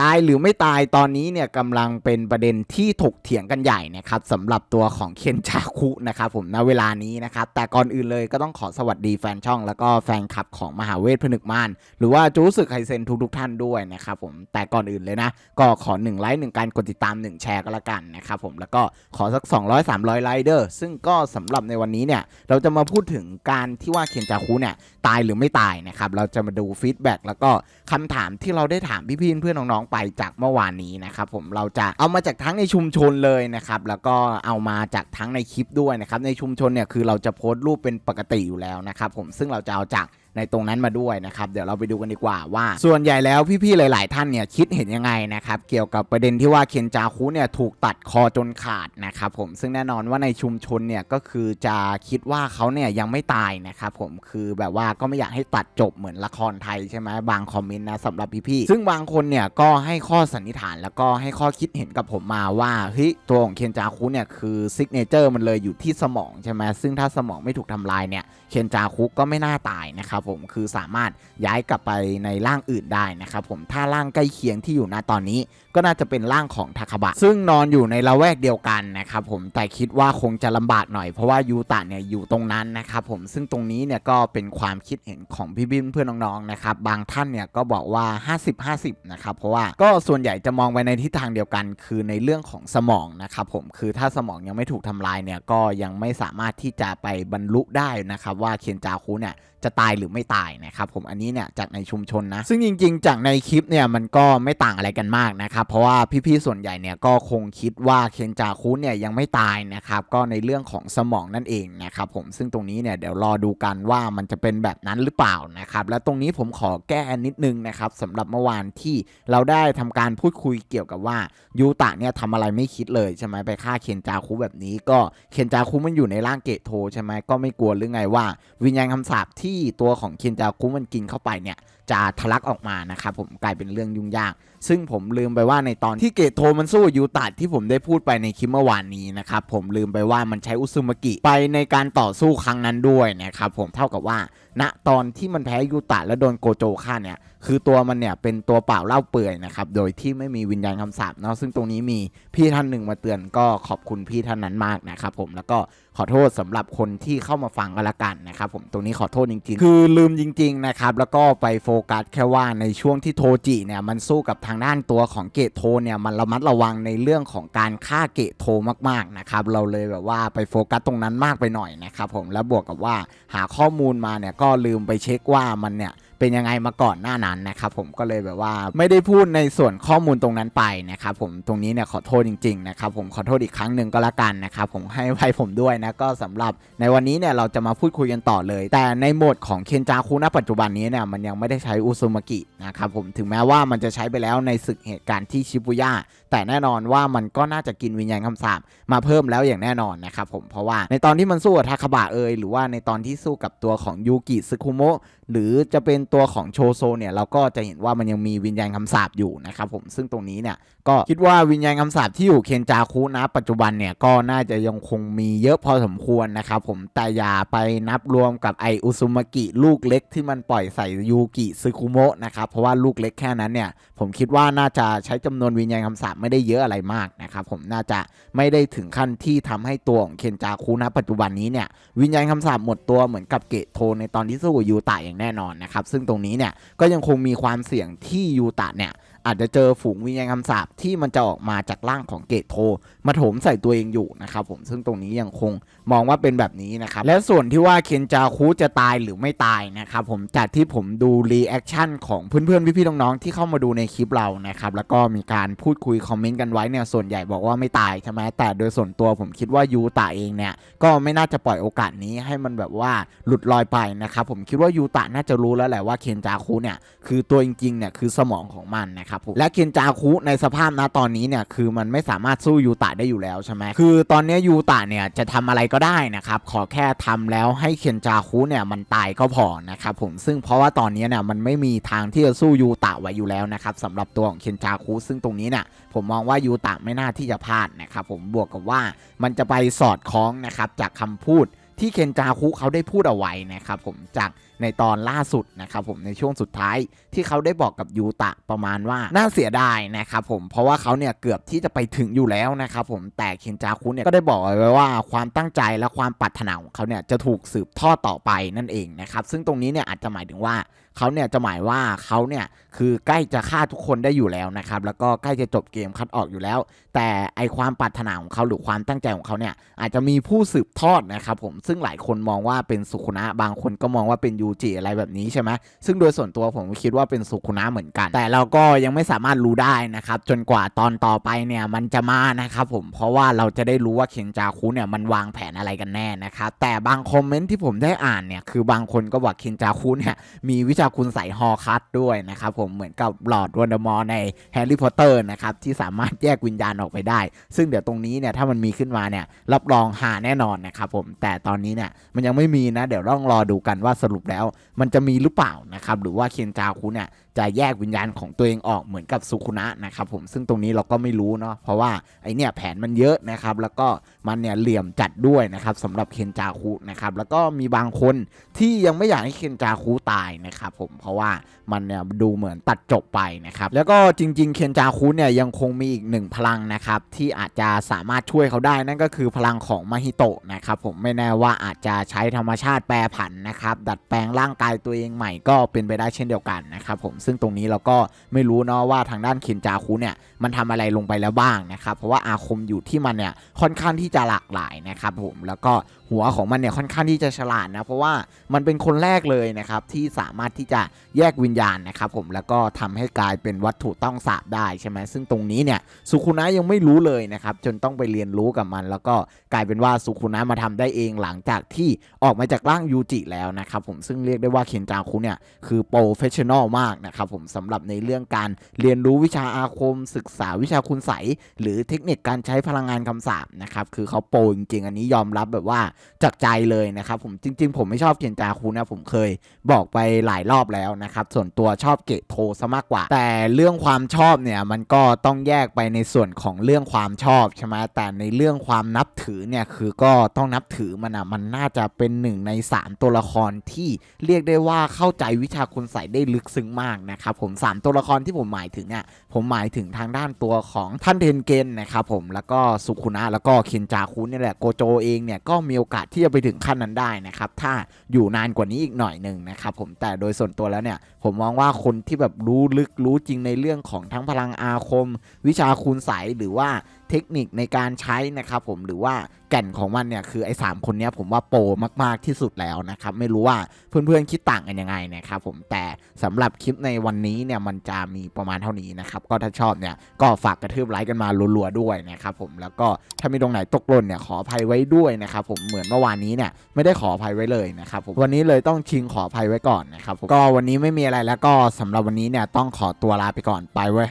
ตายหรือไม่ตายตอนนี้เนี่ยกำลังเป็นประเด็นที่ถกเถียงกันใหญ่นะครับสำหรับตัวของเคนชาคุนะครับผมณเวลานี้นะครับ แต่ก่อนอื่นเลยก็ต้องขอสวัสดีแฟนช่อง แล้วก็แฟนคลับของมหาเวทผนึกมาน หรือว่าจูสึกไคเซนทุกทุกท่านด้วยนะครับผมแต่ก่อนอื่นเลยนะ ก็ขอ1ไลค์หนึ่งการกดติดตาม 1 แชร์ก็แล้วกันนะครับผมแล้วก็ขอสัก 200 300 ไลค์เด้อซึ่งก็สำหรับในวันนี้เนี่ยเราจะมาพูดถึงการที่ว่าเคนจาคุเนี่ยตายหรือไม่ตายนะครับเราจะมาดูฟีดแบ็กแล้วก็คำถามที่เราได้ถามพี่ๆเพื่อนน้องๆไปจากเมื่อวานนี้นะครับผมเราจะเอามาจากทั้งในชุมชนเลยนะครับแล้วก็เอามาจากทั้งในคลิปด้วยนะครับในชุมชนเนี่ยคือเราจะโพสต์รูปเป็นปกติอยู่แล้วนะครับผมซึ่งเราจะเอาจาก ในตรงนั้นมาด้วยนะครับเดี๋ยวเราไปดูกันดีกว่าว่า ส่วนใหญ่แล้วพี่ๆหลาย ๆ ท่านเนี่ยคิดเห็นยังไงนะครับเกี่ยวกับประเด็นที่ว่าเคนจาคุเนี่ยถูกตัดคอจนขาดนะครับผมซึ่งแน่นอนว่าในชุมชนเนี่ยก็คือจะคิดว่าเขาเนี่ยยังไม่ตายนะครับผมคือแบบว่าก็ไม่อยากให้ตัดจบเหมือนละครไทยใช่ไหมบางคอมเมนต์นะสำหรับพี่ๆซึ่งบางคนเนี่ยก็ให้ข้อสันนิษฐานแล้วก็ให้ข้อคิดเห็นกับผมมาว่าเฮ้ยตัวของเคนจาคุเนี่ยคือซิกเนเจอร์มันเลยอยู่ที่สมองใช่ไหมซึ่งถ้าสมองไม่ถูกทำลายเนี่ยเคนจาคุก็ไม่น่าตายนะครับผมคือสามารถย้ายกลับไปในร่างอื่นได้นะครับผมถ้าร่างใกล้เคียงที่อยู่ณตอนนี้ ก็น่าจะเป็นร่างของทาคาบะ ซึ่งนอนอยู่ในละแวกเดียวกันนะครับผมแต่คิดว่าคงจะลำบากหน่อยเพราะว่ายูตะเนี่ยอยู่ตรงนั้นนะครับผมซึ่งตรงนี้เนี่ยก็เป็นความคิดเห็นของพี่บินเพื่อนน้องๆนะครับบางท่านเนี่ยก็บอกว่า 50-50นะครับเพราะว่าก็ส่วนใหญ่จะมองไปในทิศทางเดียวกัน คือในเรื่องของสมองนะครับผมคือถ้าสมองยังไม่ถูกทำลายเนี่ยก็ยังไม่สามารถที่จะไปบรรลุได้นะครับว่าเคนจาคุเนี่ยจะตายหรือไม่ตายนะครับผมอันนี้เนี่ยจากในชุมชนนะซึ่งจริง ๆ จากในคลิปเนี่ยมันก็ไม่ต่างอะไรกันมากนะครับเพราะว่าพี่ๆส่วนใหญ่เนี่ยก็คงคิดว่าเคนจาคุเนี่ยยังไม่ตายนะครับก็ในเรื่องของสมองนั่นเองนะครับผมซึ่งตรงนี้เนี่ยเดี๋ยวรอดูกันว่ามันจะเป็นแบบนั้นหรือเปล่านะครับและตรงนี้ผมขอแก้นิดนึงนะครับสำหรับเมื่อวานที่เราได้ทำการพูดคุยเกี่ยวกับว่ายูตะเนี่ยทำอะไรไม่คิดเลยใช่ไหมไปฆ่าเคนจาคุแบบนี้ก็เคนจาคุมันอยู่ในร่างเกตโทใช่ไหมก็ไม่กลัวหรือไงว่า วิญญาณคำสาปที่ตัวของเคนจาคุมันกินเข้าไปเนี่ย จะทะลักออกมานะครับผมกลายเป็นเรื่องยุ่งยาก ซึ่งผมลืมไปว่าในตอนที่เกตโทมันสู้ยูตะที่ผมได้พูดไปในคลิปเมื่อวานนี้นะครับผมลืมไปว่ามันใช้อุซุมากิไปในการต่อสู้ครั้งนั้นด้วยนะครับผมเท่ากับว่าณตอนที่มันแพ้ยูตะและโดนโกโจฆ่าเนี่ยคือตัวมันเนี่ยเป็นตัวเปล่าเล่าเปื่อยนะครับโดยที่ไม่มีวิญญาณคำสาปเนาะซึ่งตรงนี้มีพี่ท่านหนึ่งมาเตือนก็ขอบคุณพี่ท่านนั้นมากนะครับผมแล้วก็ขอโทษสำหรับคนที่เข้ามาฟังกันละกันนะครับผมตรงนี้ขอโทษจริงๆ คือลืมจริง ๆ นะครับ แล้วก็ไปโฟกัสแค่ว่าในช่วงที่โทจิเนี่ยมันสู้กับทางด้านตัวของเกตโทเนี่ยมันระมัดระวังในเรื่องของการฆ่าเกตโทมากๆนะครับเราเลยแบบว่าไปโฟกัสตรงนั้นมากไปหน่อยนะครับผมแล้วบวกกับว่าหาข้อมูลมาเนี่ยก็ลืมไปเช็คว่ามันเนี่ย เป็นยังไงมาก่อนหน้านั้นนะครับผมก็เลยแบบว่าไม่ได้พูดในส่วนข้อมูลตรงนั้นไปนะครับผมตรงนี้เนี่ยขอโทษจริงๆนะครับผมขอโทษอีกครั้งหนึ่งก็แล้วกันนะครับผมให้ไว้ผมด้วยนะก็สำหรับในวันนี้เนี่ยเราจะมาพูดคุยกันต่อเลย แต่ในโหมดของเคนจาคุณปัจจุบันนี้เนี่ยมันยังไม่ได้ใช้อุซุมากินะครับผมถึงแม้ว่ามันจะใช้ไปแล้วในศึกเหตุการณ์ที่ชิบุย่าแต่แน่นอนว่ามันก็น่าจะกินวิญญาณคำสาปมาเพิ่มแล้วอย่างแน่นอนนะครับผมเพราะว่าในตอนที่มันสู้กับทาคาบะเอยหรือว่าในตอนที่สู้กับตัวของยูกิซึคุโมะหรือจะเป็นตัวของโชโซเนี่ยเราก็จะเห็นว่ามันยังมีวิญญาณคำสาปอยู่นะครับผมซึ่งตรงนี้เนี่ยก็คิดว่าวิญญาณคำสาปที่อยู่เคนจาคุนะปัจจุบันเนี่ยก็น่าจะยังคงมีเยอะพอสมควรนะครับผมแต่อย่าไปนับรวมกับไออุซุมากิลูกเล็กที่มันปล่อยใส่ยูกิซึคุโมะนะครับเพราะว่าลูกเล็กแค่นั้นเนี่ยผมคิดว่าน่าจะใช้จำนวนวิญญาณคำสาปไม่ได้เยอะอะไรมากนะครับผมน่าจะไม่ได้ถึงขั้นที่ทำให้ตัวของเคนจาคุนะปัจจุบันนี้เนี่ยวิญญาณคำสาปหมดตัวเหมือนกับเกตโทในตอนที่สู้กับยูตะอย่างแน่นอนนะครับซึ่งตรงนี้เนี่ยก็ยังคงมีความเสี่ยงที่ยูตะเนี่ย อาจจะเจอฝูงวิญญาณคำสาปที่มันจะออกมาจากร่างของเกตโท มาโถมใส่ตัวเองอยู่นะครับผมซึ่งตรงนี้ยังคงมองว่าเป็นแบบนี้นะครับ และส่วนที่ว่าเคนจาคุจะตายหรือไม่ตายนะครับผมจากที่ผมดูรีแอคชั่นของเพื่อนๆ พี่ๆน้องๆที่เข้ามาดูในคลิปเรานะครับแล้วก็มีการพูดคุยคอมเมนต์กันไว้เนี่ยส่วนใหญ่บอกว่าไม่ตายใช่ไหมแต่โดยส่วนตัวผมคิดว่ายูตะเองเนี่ยก็ไม่น่าจะปล่อยโอกาสนี้ให้มันแบบว่าหลุดลอยไปนะครับผมคิดว่ายูตะน่าจะรู้แล้วแหละว่าเคนจาคุเนี่ยคือตัวจริงๆเนี่ยคือสมองของมันนะครับผมและเคนจาคุในสภาพณตอนนี้เนี่ยคือมันไม่สามารถสู้ยูตะได้อยู่แล้วใช่ไหมคือตอนนี้ยูตะเนี่ยจะทำอะไรก็ได้นะครับขอแค่ทำแล้วให้เคนจาคุเนี่ยมันตายก็พอนะครับผมซึ่งเพราะว่าตอนนี้เนี่ยมันไม่มีทางที่จะสู้ยูตะไว้อยู่แล้วนะครับสำหรับตัวของเคนจาคุซึ่งตรงนี้เนี่ยผมมองว่ายูตะไม่น่าที่จะพลาดนะครับผมบวกกับว่ามันจะไปสอดคล้องนะครับจากคำพูด ที่เคนจาคุเขาได้พูดเอาไว้นะครับผมจากในตอนล่าสุดนะครับผมในช่วงสุดท้ายที่เขาได้บอกกับยูตะประมาณว่าน่าเสียดายนะครับผมเพราะว่าเขาเนี่ยเกือบที่จะไปถึงอยู่แล้วนะครับผมแต่เคนจาคุเนี่ยก็ได้บอกเอาไว้ว่าความตั้งใจและความปรารถนาของเขาเนี่ยจะถูกสืบทอดต่อไปนั่นเองนะครับซึ่งตรงนี้เนี่ยอาจจะหมายถึงว่า เขาเนี่ยจะหมายว่าเขาเนี่ยคือใกล้จะฆ่าทุกคนได้อยู่แล้วนะครับแล้วก็ใกล้จะจบเกมคัดออกอยู่แล้ว แต่ไอความปรารถนาของเขาหรือความตั้งใจของเขาเนี่ยอาจจะมีผู้สืบทอดนะครับผมซึ่งหลายคนมองว่าเป็นสุขุนะบางคนก็มองว่าเป็นยูจิอะไรแบบนี้ใช่ไหมซึ่งโดยส่วนตัวผมคิดว่าเป็นสุขุนะเหมือนกัน แต่เราก็ยังไม่สามารถรู้ได้นะครับจนกว่าตอนต่อไปเนี่ยมันจะมานะครับผมเพราะว่าเราจะได้รู้ว่าเคนจาคุเนี่ยมันวางแผนอะไรกันแน่นะครับแต่บางคอมเมนต์ที่ผมได้อ่านเนี่ยคือบางคนก็บอกเคนจาคุเนี่ยมีวิชาคุณใส่ฮอคัตด้วยนะครับผมเหมือนกับหลอดวอนเดอมอร์ในแฮร์รี่พอตเตอร์นะครับที่สามารถแยกวิญญาณออกไปได้ ซึ่งเดี๋ยวตรงนี้เนี่ยถ้ามันมีขึ้นมาเนี่ยรับรองหาแน่นอนนะครับผมแต่ตอนนี้เนี่ยมันยังไม่มีนะ เดี๋ยวต้องรอดูกันว่าสรุปแล้ว มันจะมีหรือเปล่านะครับหรือว่าเคนจาคุเนี่ย จะแยกวิญญาณของตัวเองออกเหมือนกับสุคุนะนะครับผมซึ่งตรงนี้เราก็ไม่รู้เนาะเพราะว่าไอเนี่ยแผนมันเยอะนะครับแล้วก็มันเนี่ยเหลี่ยมจัดด้วยนะครับสำหรับเคนจาคุนะครับแล้วก็มีบางคนที่ยังไม่อยากให้เคนจาคุตายนะครับผมเพราะว่ามันเนี่ยดูเหมือนตัดจบไปนะครับแล้วก็จริง ๆ เคนจาคุเนี่ยยังคงมีอีกหนึ่งพลังนะครับที่อาจจะสามารถช่วยเขาได้นั่นก็คือพลังของมาฮิโตะนะครับผมไม่แน่ว่าอาจจะใช้ธรรมชาติแปรผันนะครับดัดแปลงร่างกายตัวเองใหม่ก็เป็นไปได้เช่นเดียวกันนะครับผมซึ่งตรงนี้เราก็ไม่รู้เนาะว่าทางด้านเคนจาคุเนี่ยมันทำอะไรลงไปแล้วบ้างนะครับ เพราะว่าอาคมอยู่ที่มันเนี่ยค่อนข้างที่จะหลากหลายนะครับผมแล้วก็หัวของมันเนี่ยค่อนข้างที่จะฉลาดนะเพราะว่ามันเป็นคนแรกเลยนะครับที่สามารถที่จะแยกวิญญาณนะครับผมแล้วก็ทำให้กลายเป็นวัตถุต้องสาบได้ใช่ไหมซึ่งตรงนี้เนี่ยสุคุนะยังไม่รู้เลยนะครับจนต้องไปเรียนรู้กับมัน แล้วก็กลายเป็นว่าสุคุนะมาทำได้เองหลังจากที่ออกมาจากร่างยูจิแล้วนะครับผมซึ่งเรียกได้ว่าเคนจาคุเนี่ยคือโปรเฟชชั่นอลมากนะครับครับผมสำหรับในเรื่องการเรียนรู้วิชาอาคม ศึกษาวิชาคุณใสยหรือเทคนิคการใช้พลังงานคำสาปนะครับคือเขาโปรจริงๆ อันนี้ยอมรับแบบว่าจากใจเลยนะครับผมจริง ๆ ผมไม่ชอบเกียนจาคุนะผมเคยบอกไปหลายรอบแล้วนะครับส่วนตัวชอบเกะโทซะมากกว่า แต่เรื่องความชอบเนี่ยมันก็ต้องแยกไปในส่วนของเรื่องความชอบใช่ไหมแต่ในเรื่องความนับถือเนี่ยคือก็ต้องนับถือมันอะมันน่าจะเป็นหนึ่งในสามตัวละครที่เรียกได้ว่าเข้าใจวิชาคุณใสได้ลึกซึ้งมากนะครับผมสามตัวละครที่ผมหมายถึงอะผมหมายถึงทางด้านตัวของท่านเทนเกนนะครับผมแล้วก็สุคุนะแล้วก็เคนจาคุเนี่ยแหละโกโจเองเนี่ยก็มีโอกาสที่จะไปถึงขั้นนั้นได้นะครับถ้าอยู่นานกว่านี้อีกหน่อยหนึ่งนะครับผมแต่โดยส่วนตัวแล้วเนี่ยผมมองว่าคนที่แบบรู้ลึกรู้จริงในเรื่องของทั้งพลังอาคม วิชาคูณใสหรือว่า เทคนิคในการใช้นะครับผมหรือว่าแก่นของมันเนี่ยคือไอ้สามคนนี้ผมว่าโปรมาก ๆ ที่สุดแล้วนะครับไม่รู้ว่าเพื่อนๆคิดต่างกันยังไงนะครับผมแต่สำหรับคลิปในวันนี้เนี่ยมันจะมีประมาณเท่านี้นะครับก็ถ้าชอบเนี่ยก็ฝากกระทืบไลค์กันมารัวๆด้วยนะครับผมแล้วก็ถ้ามีตรงไหนตกหล่นเนี่ยขออภัยไว้ด้วยนะครับผมเหมือนเมื่อวานนี้เนี่ยไม่ได้ขออภัยไว้เลยนะครับผมวันนี้เลยต้องชิงขออภัยไว้ก่อนนะครับผมก็วันนี้ไม่มีอะไรแล้วก็สำหรับวันนี้เนี่ยต้องขอตัวลาไปก่อนไปเว้ย